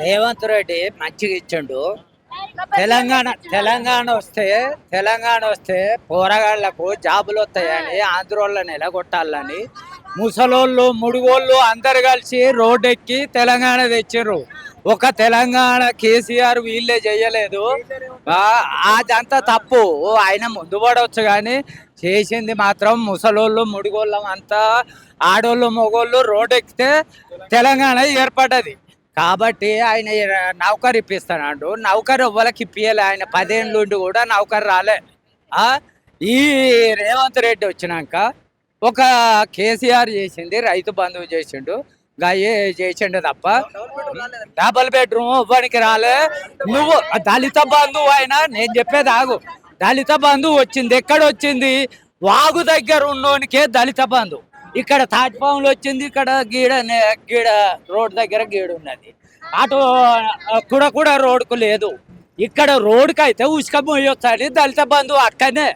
రేవంత్ రెడ్డి మంచిగా ఇచ్చిండు. తెలంగాణ తెలంగాణ వస్తే తెలంగాణ వస్తే పోరగాళ్ళకు జాబులు వస్తాయని ఆంధ్రోళ్ళని ఎలగొట్టాలని ముసలోళ్ళు ముడుగోళ్ళు అందరు కలిసి రోడ్డు ఎక్కి తెలంగాణ తెచ్చారు ఒక తెలంగాణ కేసీఆర్ వీళ్ళే చేయలేదు. అదంతా తప్పు. ఓ ఆయన ముందు పడవచ్చు కానీ చేసింది మాత్రం ముసలోళ్ళు ముడిగోళ్ళం అంతా ఆడోళ్ళు మొగోళ్ళు రోడ్డెక్కితే తెలంగాణ ఏర్పడ్డది. కాబట్టి ఆయన నౌకరు ఇప్పిస్తాడు నౌకరు ఎవ్వరికి ఇప్పియలే. ఆయన పదేళ్ళు ఉండి కూడా నౌకరు రాలే? ఈ రేవంత్ రెడ్డి వచ్చినాక ఒక కేసీఆర్ చేసింది రైతు బంధువు చేసిండు. గాయ చేసిండు తప్ప డబల్ బెడ్రూమ్ ఇవ్వడానికి రాలే. నువ్వు దళిత బంధువు అయినా నేను చెప్పేది ఆగు. దళిత బంధువు వచ్చింది. ఎక్కడ వచ్చింది? వాగు దగ్గర ఉన్నోనికే దళిత బంధు ఇక్కడ తాటిపాములు వచ్చింది ఇక్కడ గీడ గీడ రోడ్ దగ్గర గీడ ఉన్నది. అటు కూడా కూడా రోడ్కు లేదు. ఇక్కడ రోడ్కి అయితే ఉసుక పోయొచ్చని దళిత బంధువు అక్కనే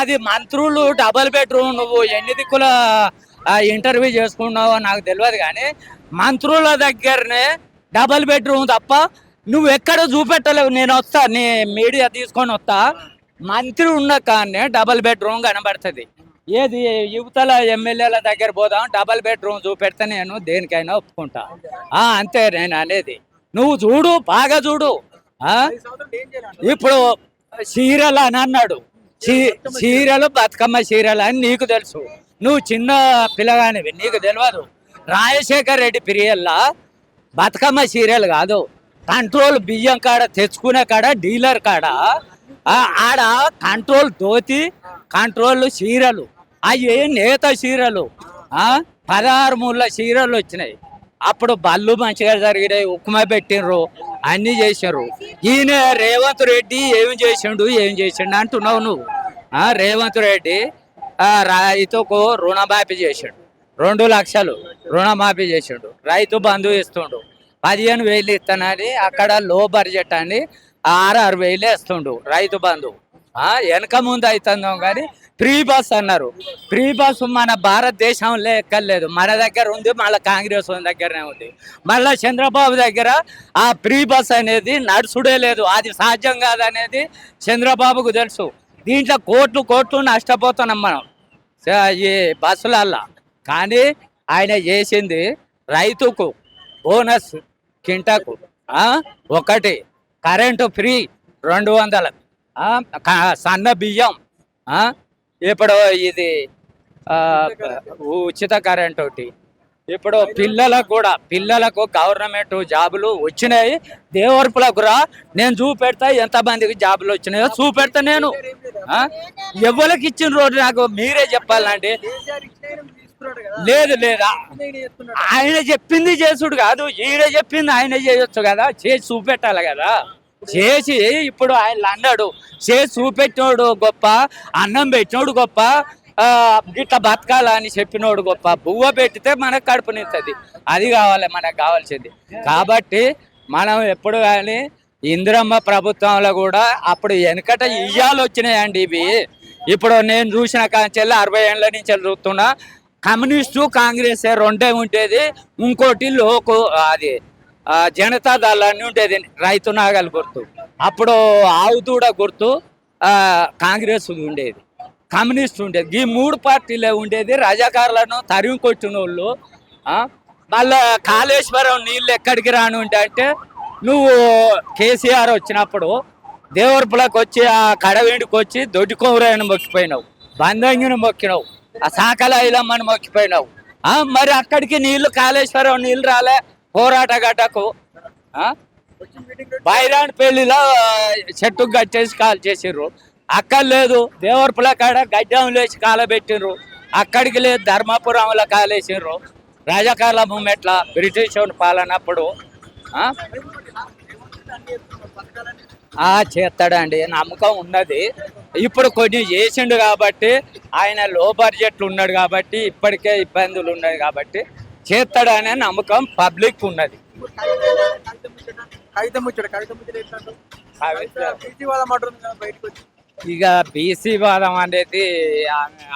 అది మంత్రులు డబల్ బెడ్రూమ్ నువ్వు ఎన్ని దిక్కుల ఇంటర్వ్యూ చేసుకున్నావో నాకు తెలియదు కానీ మంత్రుల దగ్గరనే డబల్ బెడ్రూమ్ తప్ప నువ్వు ఎక్కడ చూపెట్టలేవు. నేను వస్తా నీ మీడియా తీసుకొని వస్తా. మంత్రి ఉన్న కానీ డబల్ బెడ్రూమ్ కనబడుతుంది. ఏది? యువతల ఎమ్మెల్యేల దగ్గర పోదాం డబల్ బెడ్రూమ్ చూపెడితే నేను దేనికైనా ఒప్పుకుంటా. ఆ, అంతే నేను అనేది. నువ్వు చూడు బాగా చూడు. ఇప్పుడు చీరలు అని అన్నాడు. చీ- చీరలు బతుకమ్మ చీరలు అని నీకు తెలుసు. నువ్వు చిన్న పిల్లగానివి నీకు తెలియదు రాజశేఖర్ రెడ్డి పిరియల్లా బతుకమ్మ చీరలు కాదు. కంట్రోల్ బియ్యం కాడ తెచ్చుకునే కాడ డీలర్ కాడ ఆడ కంట్రోల్ దోతి కంట్రోల్ చీరలు. అవి నేత చీరలు పదహారు మూల చీరలు వచ్చినాయి. అప్పుడు బళ్ళు మంచిగా జరిగినాయి ఉప్మా పెట్టిండ్రు అన్ని చేశారు ఈయన రేవంత్ రెడ్డి ఏం చేసిండు ఏం చేసిండు అంటున్నావు నువ్వు? రేవంత్ రెడ్డి రైతుకు రుణమాఫీ చేసిండు. రెండు లక్షలు రుణమాఫీ చేసిండు. రైతు బంధు ఇస్తుండు. పదిహేను వేలు ఇస్తానని అక్కడ లో బడ్జెట్ అని ఆరు ఆరు వేలు ఇస్తుండు రైతు బంధు. వెనక ముందు అవుతుందో కానీ ఫ్రీ బస్ అన్నారు. ఫ్రీ బస్ మన భారతదేశంలో ఎక్కర్లేదు మన దగ్గర ఉంది మళ్ళీ కాంగ్రెస్ దగ్గరనే ఉంది. మళ్ళీ చంద్రబాబు దగ్గర ఆ ఫ్రీ బస్ అనేది నడుచుడే లేదు. అది సాధ్యం కాదనేది చంద్రబాబుకు తెలుసు. దీంట్లో కోట్లు కోట్లు నష్టపోతున్నాం మనం. ఈ బస్సులల్లా. కానీ ఆయన చేసింది రైతుకు బోనస్ కింటకు. ఒకటి. కరెంటు ఫ్రీ రెండు వందల. సన్న బియ్యం. ఇప్పుడు ఇది ఉచిత కరెంట్ ఒకటి ఇప్పుడు పిల్లలకు కూడా పిల్లలకు గవర్నమెంట్ జాబులు వచ్చినాయి. దేవర్పులకు రా నేను చూపెడతా ఎంతమందికి జాబులు వచ్చినాయో చూపెడతా నేను. ఎవరికి ఇచ్చిన రోజు నాకు మీరే చెప్పాలండి లేదు లేదా. ఆయన చెప్పింది చేసుడు కాదు ఈయన చెప్పింది ఆయన చేయొచ్చు కదా చేసి చూపెట్టాలి కదా. చేసి ఇప్పుడు ఆయన అన్నాడు చేసి చూపెట్టినోడు గొప్ప అన్నం పెట్టినోడు గొప్ప గిట్ట బతకాలని చెప్పినోడు గొప్ప బువ్వ పెట్టితే మనకు కడుపు నింతది అది కావాలి మనకు కావాల్సింది. కాబట్టి మనం ఎప్పుడు కానీ ఇందిరమ్మ ప్రభుత్వంలో కూడా అప్పుడు వెనకట ఇయ్యాలు వచ్చినాయండి ఇవి. ఇప్పుడు నేను చూసిన కాంచెల్లి అరవై ఏళ్ళ నుంచి చూస్తున్నా కమ్యూనిస్టు కాంగ్రెస్ రెండే ఉండేది ఇంకోటి లోకు అది ఆ, ఉండేది రైతు నాగల్ గుర్తు. అప్పుడు ఆవుదూడ గుర్తు కాంగ్రెస్ ఉండేది కమ్యూనిస్ట్ ఉండేది. ఈ మూడు పార్టీలే ఉండేది రజాకారులను తరిమి కొట్టిన వాళ్ళు మళ్ళా కాళేశ్వరం నీళ్ళు ఎక్కడికి రాను అంటే నువ్వు కేసీఆర్ వచ్చినప్పుడు దేవరపులకు వచ్చి ఆ కడవేడికి వచ్చి దొడ్డి కొమరాయని మొక్కిపోయినావు బందంగిని మొక్కినావు ఆ సాకల ఐలమ్మని మొక్కిపోయినావు మరి అక్కడికి నీళ్ళు కాళేశ్వరం నీళ్ళు రాలే. పోరాటగడ్డకు బైరాన్ పెళ్ళిలో చెట్టుకు గట్టేసి కాల్ చేసిర్రు. అక్కడ లేదు దేవరపుల కాడ గడ్డం లేచి కాలబెట్టిండ్రు అక్కడికి లేదు ధర్మపురంలో కాలేసిండ్రు రాజకాల మూమెంట్ల బ్రిటిష్ వాడి పాలనప్పుడు చేస్తాడండి నమ్మకం ఉన్నది. ఇప్పుడు కొన్ని చేసిండు కాబట్టి ఆయన లో బడ్జెట్లు ఉన్నాడు కాబట్టి ఇప్పటికే ఇబ్బందులు ఉన్నాయి కాబట్టి చేస్తాడనే నమ్మకం పబ్లిక్ ఉన్నది. ఇక బీసీ వాదం అనేది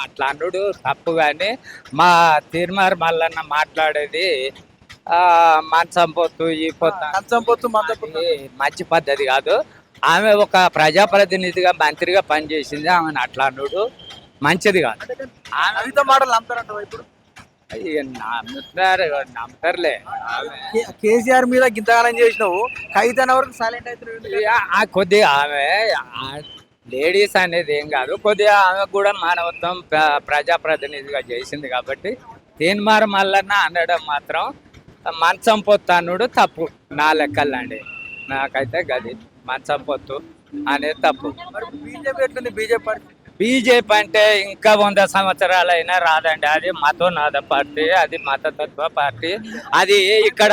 అట్లా అనుడు తప్పు కానీ మా తిరుమల మల్లన్న మాట్లాడేది మంచం పొత్తు ఈ పొత్తు మంచం పద్ధతి కాదు. ఆమె ఒక ప్రజాప్రతినిధిగా మంత్రిగా పనిచేసింది ఆమెను అట్లా అనుడు మంచిది కాదు. కవిత మాటలు నమ్ముతారంట ఇప్పుడు? నమ్ముతారు నమ్ముతారులే. కే- కేసీఆర్ మీద గింతగానం చేసినావు కవిత అనే వరకు సైలెంట్ అవుతున్నావు ఇక ఆ కొద్దిగా ఆమె లేడీస్ అనేది ఏం కాదు కొద్దిగా ఆమె కూడా మానవత్వం ప్ర- ప్రజాప్రతినిధిగా చేసింది కాబట్టి తీన్మార్ మల్లన్న అనడం మాత్రం మంచం పొత్తు అనుడు తప్పు. నా లెక్కలండి. నాకైతే గది మంచం పొత్తు అనేది తప్పు. మరి బీజేపీ ఎట్లుంది? బీజేపీ పార్టీ బీజేపీ అంటే ఇంకా వంద సంవత్సరాలైనా రాదండి. అది మతోనాథ పార్టీ అది మతతత్వ పార్టీ. అది ఇక్కడ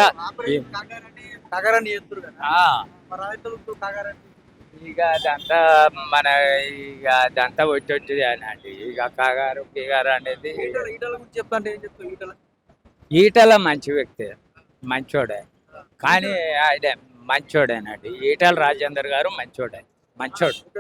ఇక అదంతా మన ఇక అదంతా వచ్చి వచ్చి అండి. ఇక కాగారు గిగారు అనేది ఈటల ఈటల మంచి వ్యక్తి మంచోడే. కానీ ఆయన మంచోడేనండి. ఈటల రాజేందర్ గారు మంచోడే మంచోడు.